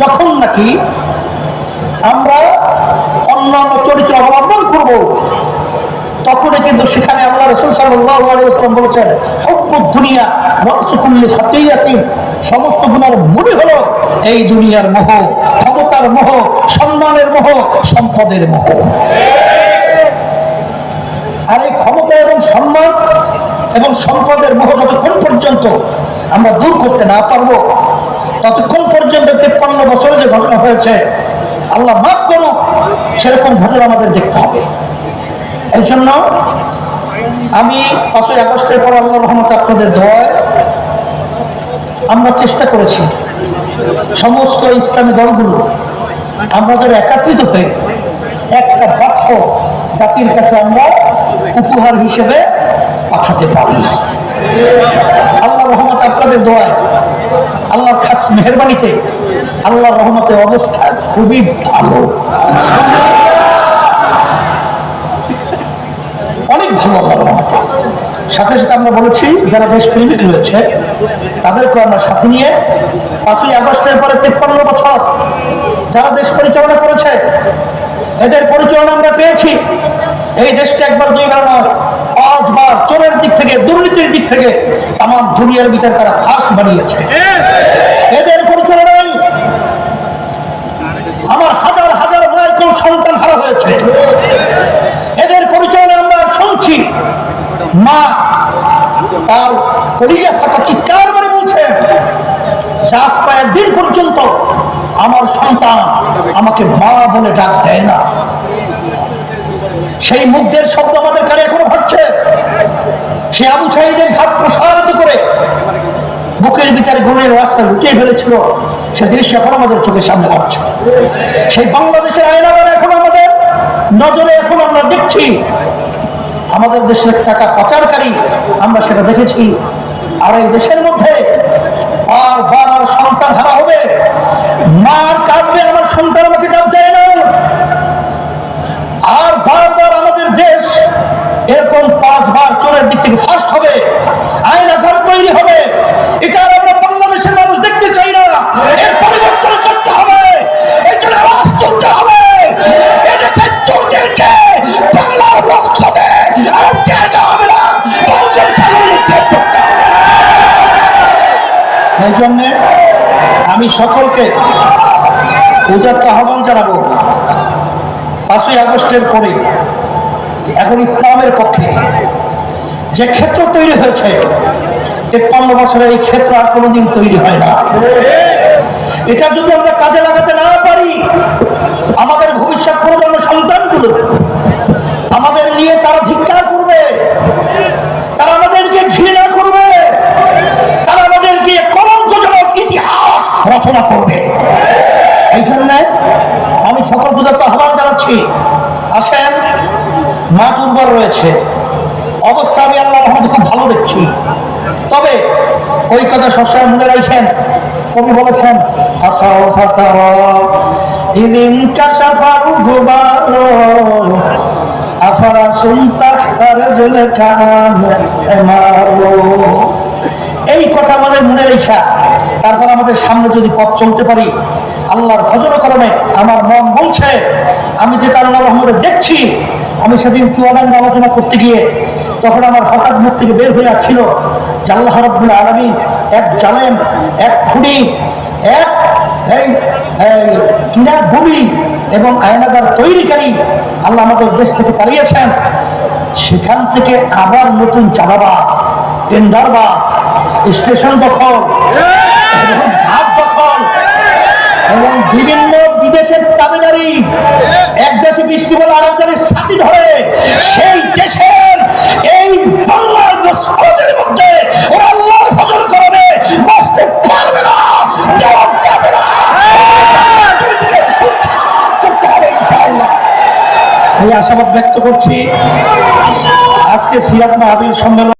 যখন নাকি আমরা অন্যান্য চরিত্র অবলম্বন করব, তখনই কিন্তু সেখানে আল্লাহ রসুল সাল্লাম বলেছেন সমস্ত গুণার হলো এই দুনিয়ার মোহ, ক্ষমতার মোহ, সম্মানের মোহ, সম্পদের মোহ। আর এই ক্ষমতা এবং সম্মান এবং সম্পদের মোহ যতক্ষণ পর্যন্ত আমরা দূর করতে না পারব ততক্ষণ পর্যন্ত তেপ্পান্ন বছরে যে ঘটনা হয়েছে, আল্লাহ মাফ করুক, সেরকম ঘটনা আমাদের দেখতে হবে। এই জন্য আমি পাঁচই আগস্টের পর আল্লাহ রহমত আপনাদের দোয়ায় আমরা চেষ্টা করেছি সমস্ত ইসলামী দলগুলো, আমরা যারা একাত্রিত হয়ে একটা বাক্স জাতির কাছে আমরা উপহার হিসেবে পাঠাতে পারি। আল্লাহ রহমত আপনাদের দোয়ায় আল্লাহর খাস মেহরবানিতে আল্লাহর রহমতের অবস্থা খুবই ভালো। অনেক ভালো আল্লাহর রহমতে। সাথে সাথে আমরা বলেছি, যারা দেশ প্রেমিক রয়েছে তাদেরকে আমরা সাথে নিয়ে পাঁচই আগস্টের পরে তেপ্পান্ন বছর যারা দেশ পরিচালনা করেছে, এদের পরিচালনা আমরা পেয়েছি। এই দেশকে একবার দুইবার নয় পাঁচবার চোরের দিক থেকে, দুর্নীতির দিক থেকে দুনিয়ার ভিতরে তারা ফাঁস বানিয়েছে এদের আমার হাজার হাজার কোন সন্তান হারা হয়েছে। এদের পরিচালনায় আমরা শুনছি। মা তার কলিজা ফাটা চিৎকার করে বলছেন যে আজ কয়েকদিন পর্যন্ত আমার সন্তান আমাকে মা বলে ডাক দেয় না। সেই মুগ্ধের শব্দ আমাদের কানে এখনও ঘটছে সে আবু সাইদের হাত প্রসারিত করে বুকের ভিতরে গুণের রাস্তা লুটিয়ে ফেলেছিল। সে দৃশ্য এখন আমাদের চোখের সামনে ঘটছে সেই বাংলাদেশের আয়নাগার এখন আমাদের নজরে এখন আমরা দেখছি। আমাদের দেশের টাকা পাচারকারী, আমরা সেটা দেখেছি। আর এই দেশের মধ্যে আর বার সন্তান হারা হবে। মার কাঁদবে আমার সন্তান আমাকে ডাক দেয় না। দেশ এরকম পাঁচবার চোরের দিক থেকে ফার্স্ট হবে আইন এখন তৈরি হবে। এটা আমরা বাংলাদেশের মানুষ দেখতে চাই না। এর পরিবর্তন করতে হবে। এই জন্যে আমি সকলকে উদাত্ত আহ্বান জানাব। পাঁচই আগস্টের পরে এখন ইসলামের পক্ষে যে ক্ষেত্র তৈরি হয়েছে তেপ্পান্ন বছরের এই ক্ষেত্র আর কোনোদিন তৈরি হয় না। এটা যদি আমরা কাজে লাগাতে না পারি, আমাদের ভবিষ্যৎ প্রজন্ম সন্তানগুলো, আমাদের নিয়ে তারা ধিক্কার করবে, তারা আমাদেরকে ঘৃণা করবে, তারা আমাদেরকে কলঙ্কজনক ইতিহাস রচনা করবে। এই জন্য আমি সকল পূজার আহ্বান জানাচ্ছি মাঠ উর্বর রয়েছে। অবস্থা আমি আল্লাহ রহমতে খুব ভালো দেখছি। তবে ওই কথা সবসময় মনে রাখেন, কবি বলেছেন ইদিন কাশাফারু গুবারো আফারা সুনতাহ রাজুল কাম হেমারো। এই কথা আমাদের মনে রেখা, তারপর আমাদের সামনে যদি পথ চলতে পারি আল্লাহর ভজন করমে আমার মন বলছে, আমি যেটা আল্লাহ রহমতে দেখছি, আমি সেদিন চুয়াডাঙ্গ আলোচনা করতে গিয়ে তখন আমার হঠাৎ মুখ থেকে বের হয়ে যাচ্ছিল যে আল্লাহ রব্বুল আলমী এক জালেম, এক খুনি, এক এই এই কিনা ভূমি এবং আয়নাগার তৈরিকারী আল্লাহ আমাদের দেশ থেকে পালিয়েছেন। সেখান থেকে আবার নতুন চাঁদাবাস টেন্ডার বাস স্টেশন দখল। বিভিন্ন বিদেশের তামিলারি এক দেশে বৃষ্টি বলে আরেক দেশের ছাতি ধরে, সেই দেশের এই বাংলার মুসলমানদের মধ্যে ওরা আল্লাহর ভজন করবে, বসতে পারবে না না। হবে আশাবাদ ব্যক্ত করছি, আজকে সিরাত মাহাবীর সম্মেলন